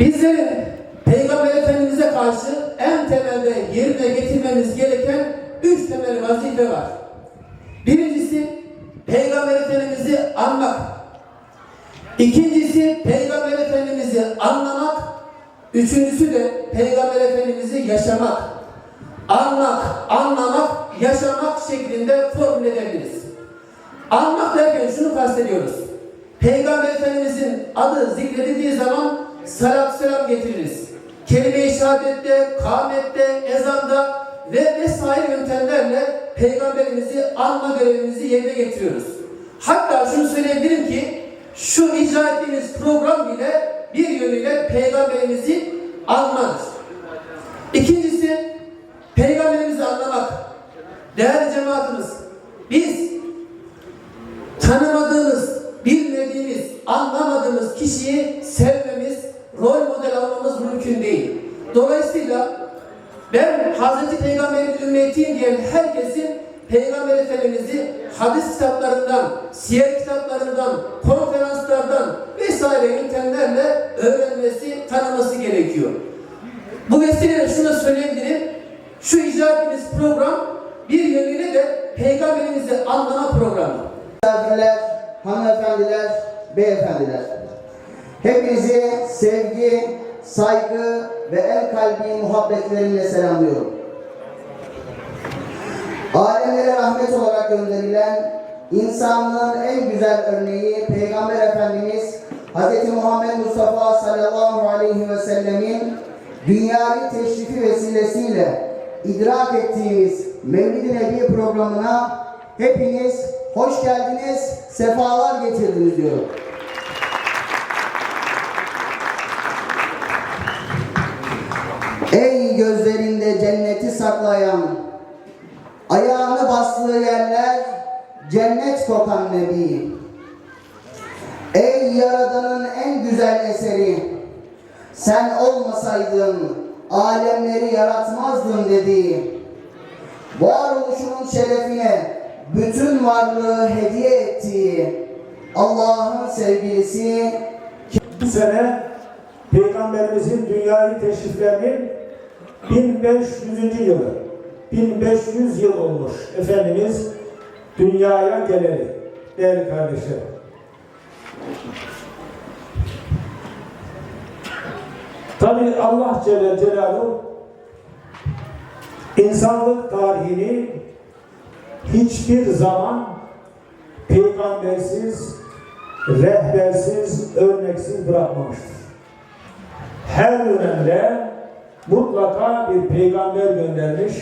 Bizlerin Peygamber Efendimiz'e karşı en temelde yerine getirmemiz gereken üç temel vazife var. Birincisi Peygamber Efendimiz'i anmak. İkincisi Peygamber Efendimiz'i anlamak. Üçüncüsü de Peygamber Efendimiz'i yaşamak. Anmak, anlamak, yaşamak şeklinde formüle edebiliriz. Anmak derken şunu kastediyoruz. Peygamber Efendimizin adı zikredildiği zaman salat selam getiririz. Kelime-i şehadette, kâmette, ezanda ve vesaire yöntemlerle Peygamberimizi anma görevimizi yerine getiriyoruz. Hatta şunu söyleyebilirim ki şu icra ettiğimiz program bile bir yönüyle Peygamberimizi anmadır. İkincisi Peygamberimizi anlamak. Değerli cemaatimiz, biz tanımadığımız, bilmediğimiz, anlamadığımız kişiyi sevmemiz, rol model almamız mümkün değil. Dolayısıyla ben Hazreti Peygamber'in ümmetiyim diyen herkesin Peygamber Efendimiz'i hadis kitaplarından, siyer kitaplarından, konferanslardan vesaire yöntemlerle öğrenmesi, tanıması gerekiyor. Bu vesileyle şunu söyleyebilirim. Şu icra ettiğimiz program bir yönüyle de Peygamberimizi anlama programı. Hanımefendiler, beyefendiler. Hepinizi sevgi, saygı ve en kalbi muhabbetlerimle selamlıyorum. Alemlere rahmet olarak gönderilen insanlığın en güzel örneği Peygamber Efendimiz Hz. Muhammed Mustafa sallallahu aleyhi ve sellemin dünyayı teşrifi vesilesiyle idrak ettiğimiz Mevlid-i Nebi programına hepiniz hoş geldiniz, sefalar getirdiniz diyorum. Ey gözlerinde cenneti saklayan, ayağını bastığı yerler cennet kokan Nebi. Ey Yaradan'ın en güzel eseri, sen olmasaydın alemleri yaratmazdın dedi. Varoluşunun şerefine bütün varlığı hediye ettiği Allah'ın sevgilisi Bu sene Peygamberimizin dünyayı teşriflerinin 1500. yılı. 1500 yıl olmuş Efendimiz dünyaya geleli. Değerli kardeşlerim. Tabi Allah Celle Celaluhu insanlık tarihini hiçbir zaman peygambersiz, rehbersiz, örneksiz bırakmamıştır. Her dönemde mutlaka bir peygamber göndermiş.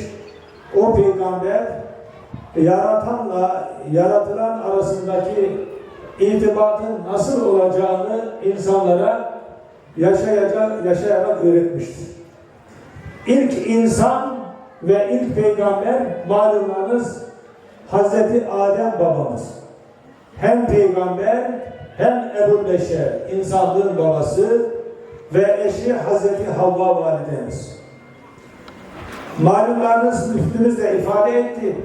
O peygamber yaratanla yaratılan arasındaki irtibatın nasıl olacağını insanlara yaşayacak, yaşayarak öğretmiştir. İlk insan ve ilk peygamber malumunuz Hazreti Adem babamız. Hem peygamber hem Ebu Beşer, insanlığın babası ve eşi Hazreti Havva validemiz. Malumlarınız müftümüz de ifade etti.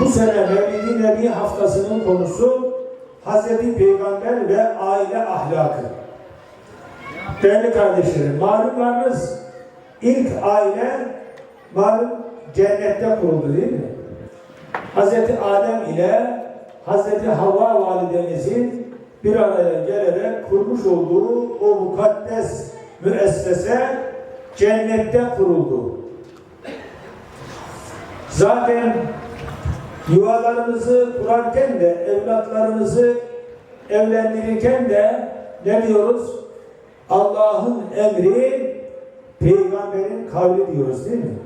Bu sene Mevlid-i Nebi haftasının konusu Hazreti Peygamber ve aile ahlakı. Değerli kardeşlerim, malumlarınız ilk aile malum cennette kuruldu değil mi? Hazreti Adem ile Hazreti Havva validemizin bir araya gelerek kurmuş olduğu o mukaddes müessese cennette kuruldu. Zaten yuvalarımızı kurarken de evlatlarımızı evlendirirken de ne diyoruz? Allah'ın emri peygamberin kavli diyoruz değil mi?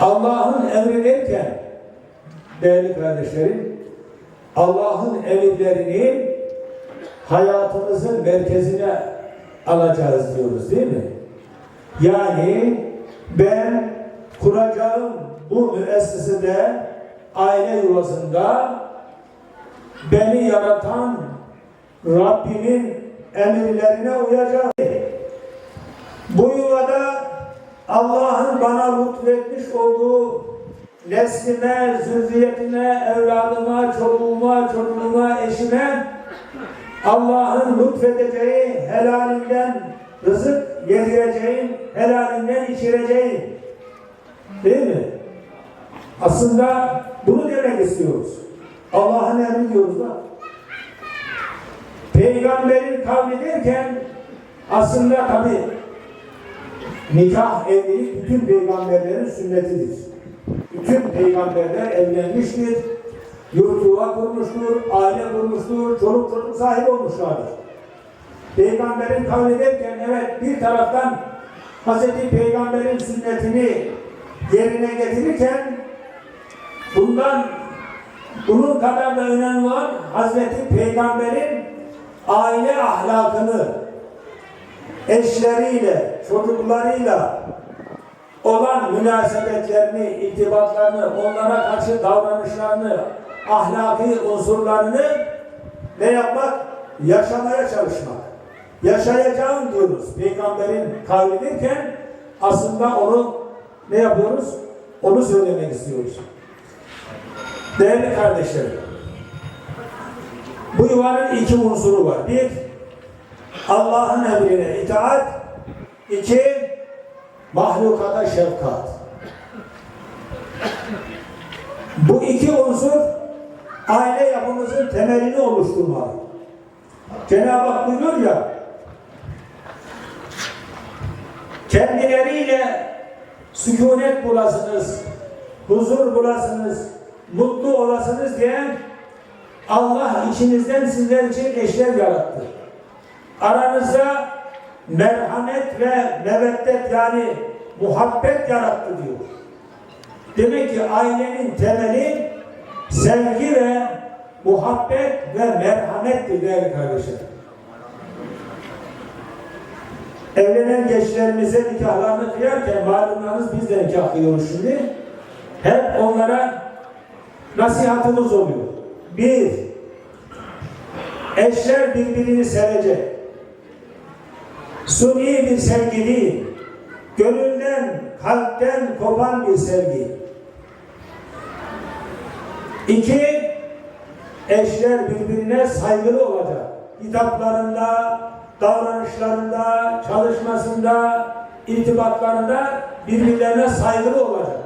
Allah'ın emri derken değerli kardeşlerim Allah'ın emirlerini hayatımızın merkezine alacağız diyoruz değil mi? Yani ben kuracağım bu müessesede aile yuvasında beni yaratan Rabbimin emirlerine uyacağım. Bu yuvada Allah'ın bana lütfetmiş olduğu neslime, zürriyetime, evladıma, çoluğuma, çocuğuma, eşime Allah'ın lütfedeceği helalinden rızık yedireceğim, helalinden içireceğim. Değil mi? Aslında bunu demek istiyoruz. Allah'ın emri diyoruz da. Peygamberin kavli derken aslında tabi nikah evlilik bütün peygamberlerin sünnetidir. Bütün peygamberler evlenmiştir. Yurt yuva kurmuştur, aile kurmuştur, çoluk çocuk sahibi olmuşlardır. Peygamberin kavli derken evet bir taraftan Hz. Peygamberin sünnetini yerine getirirken bundan bunun kadar da önemli olan Hazreti Peygamber'in aile ahlakını eşleriyle, çocuklarıyla olan münasebetlerini, irtibatlarını, onlara karşı davranışlarını, ahlaki unsurlarını ne yapmak? Yaşamaya çalışmak. Yaşayacağım diyoruz. Peygamberin kavli aslında onu ne yapıyoruz? Onu söylemek istiyoruz. Değerli kardeşlerim, bu yuvanın iki unsuru var. Bir, Allah'ın emrine itaat. iki mahlukata şefkat. Bu iki unsur aile yapımızın temelini oluşturmalı. Cenab-ı Hak buyuruyor ya, kendileriyle sükunet bulasınız, huzur bulasınız, mutlu olasınız diye Allah içinizden sizler için eşler yarattı. Aranızda merhamet ve meveddet yani muhabbet yarattı diyor. Demek ki ailenin temeli sevgi ve muhabbet ve merhamettir değerli kardeşlerim. Evlenen gençlerimize nikahlarını kıyarken malumlarınız biz de nikah kıyıyoruz şimdi. Hep onlara nasihatımız oluyor. Bir, eşler birbirini sevecek. Suni bir sevgi değil, gönülden, kalpten kopan bir sevgi. İki, eşler birbirine saygılı olacak. Hitaplarında, davranışlarında, çalışmasında, irtibatlarında birbirlerine saygılı olacak.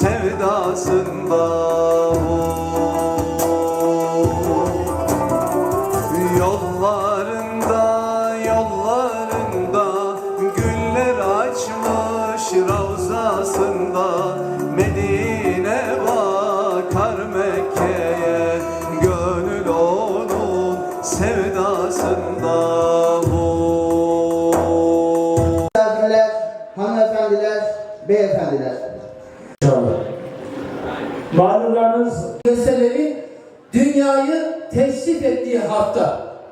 sevdasında ettiği hafta.